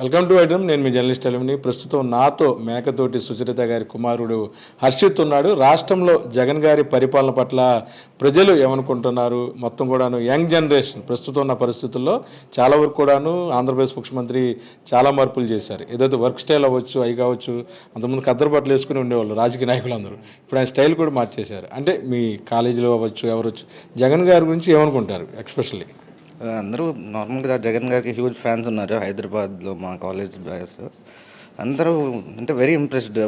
Welcome to item. నేను మీ journalist అలమిని ప్రస్తుతం నాతో మేకతోటి సుచరిత గారి కుమారుడు హర్షిత్ ఉన్నాడు. రాష్ట్రంలో జగన్ గారి పరిపాలన పట్ల ప్రజలు ఏమనుకుంటున్నారు? మొత్తం కూడాను యంగ్ జనరేషన్ ప్రస్తుతం ఉన్న పరిస్థితుల్లో చాలా వరకు కూడాను ఆంధ్రప్రదేశ్ ముఖ్యమంత్రి చాలా మార్పులు చేశారు. ఏదైతే వర్క్ స్టైల్ అవ్వచ్చు అవి కావచ్చు అంతకుముందు కద్దరు బట్టలు వేసుకుని ఉండేవాళ్ళు రాజకీయ నాయకులు అందరూ ఇప్పుడు ఆయన స్టైల్ కూడా మార్చేశారు. అంటే మీ కాలేజీలో అవ్వచ్చు ఎవరొచ్చు జగన్ గారి గురించి ఏమనుకుంటారు ఎక్స్పెషల్లీ? అందరూ నార్మల్గా జగన్ గారికి హ్యూజ్ ఫ్యాన్స్ ఉన్నారు హైదరాబాద్లో మా కాలేజ్ బాయ్స్ అందరూ అంటే very impressed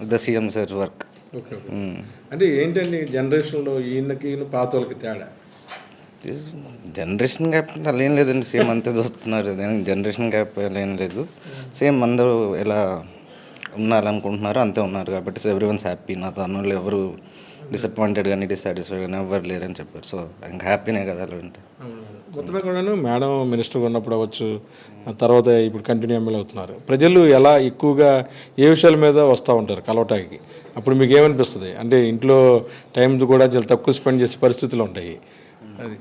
with the CM sir work అంటే ఏంటండి జనరేషన్లో ఈయనకి ఈయన పాత వాళ్ళకి తేడా? జనరేషన్ గ్యాప్ అలా ఏం లేదండి సేమ్ అంతే చూస్తున్నారు. జనరేషన్ గ్యాప్ అలా ఏం లేదు. సేమ్ అందరూ ఎలా ఉండాలనుకుంటున్నారో అంతే ఉన్నారు కాబట్టి ఎవ్రీ వన్స్ హ్యాపీ నాతో అన్నోళ్ళు ఎవరు డిసప్పాయింటెడ్ కానీ డిసాటిస్ఫైడ్ కానీ ఎవరు లేరని చెప్పారు. సో ఇంకా హ్యాపీనే కదా అలా మొత్తమే కూడాను మేడం మినిస్టర్గా ఉన్నప్పుడు అవ్వచ్చు తర్వాత ఇప్పుడు కంటిన్యూ ఎమ్మెల్యే అవుతున్నారు. ప్రజలు ఎలా ఎక్కువగా ఏ విషయాల మీద వస్తూ ఉంటారు కలవటానికి? అప్పుడు మీకు ఏమనిపిస్తుంది? అంటే ఇంట్లో టైం కూడా చాలా తక్కువ స్పెండ్ చేసే పరిస్థితులు ఉంటాయి. అది.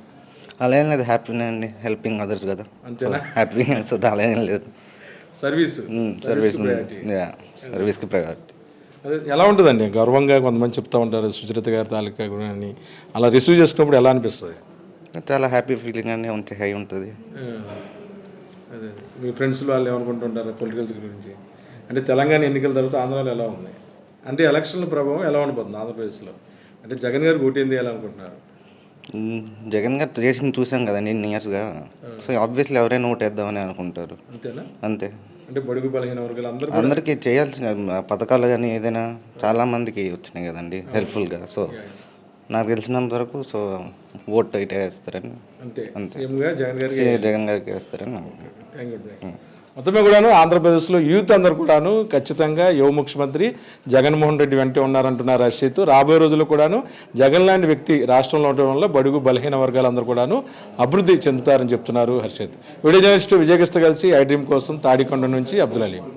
అలా ఏం లేదు హ్యాపీనే అండి హెల్పింగ్ అదర్స్ కదా. సో హ్యాపీ అలా ఏం లేదు. సర్వీస్? సర్వీస్ సర్వీస్కి ప్రయారిటీ అదే ఎలా ఉంటుందండి? గర్వంగా కొంతమంది చెప్తా ఉంటారు సుచరిత గారి తాలూకా కూడా అని అలా రిసీవ్ చేసుకున్నప్పుడు ఎలా అనిపిస్తుంది? చాలా హ్యాపీ ఫీలింగ్ అండి ఉంటే హై ఉంటుంది. అదే. మీ ఫ్రెండ్స్ వాళ్ళు ఏమనుకుంటుంటారు పొలిటికల్స్ గురించి? అంటే తెలంగాణ ఎన్నికల తర్వాత ఆంధ్రాలో ఎలా ఉంది? అంటే ఎలక్షన్ల ప్రభావం ఎలా ఉండిపోతుంది ఆంధ్రప్రదేశ్లో? అంటే జగన్ గారు ఓటు చేయాలనుకుంటున్నారు. జగన్ గారు చేసింది చూసాం కదండి ఇన్ని ఇయర్స్గా సో ఆబ్వియస్లీ ఎవరైనా ఓటు వేద్దామని అనుకుంటారు. అంతేనా? అంతే. అంటే బడుగు బలహీన వర్గాలు అందరూ అందరికీ చేయాల్సిన పథకాలు కానీ ఏదైనా చాలా మందికి వచ్చినాయి కదండి హెల్ప్ఫుల్గా సో నాకు తెలిసినంత వరకు సో ఓట్ ఇటే వేస్తారని. అంతే. సీఎంగా జగన్ గారికి జగన్ గారికి వేస్తారని మొత్తమే కూడాను ఆంధ్రప్రదేశ్లో యూత్ అందరు కూడాను ఖచ్చితంగా యువ ముఖ్యమంత్రి జగన్మోహన్ రెడ్డి వెంటే ఉన్నారంటున్నారు హర్షిత్ రాబోయే రోజుల్లో కూడాను జగన్ లాంటి వ్యక్తి రాష్ట్రంలో ఉండడం వల్ల బడుగు బలహీన వర్గాలందరూ కూడాను అభివృద్ధి చెందుతారని చెప్తున్నారు హర్షిత్. వీడియో జర్నలిస్ట్ కలిసి ఐ డ్రీమ్ కోసం తాడికొండ నుంచి అబ్దుల్ అలీం.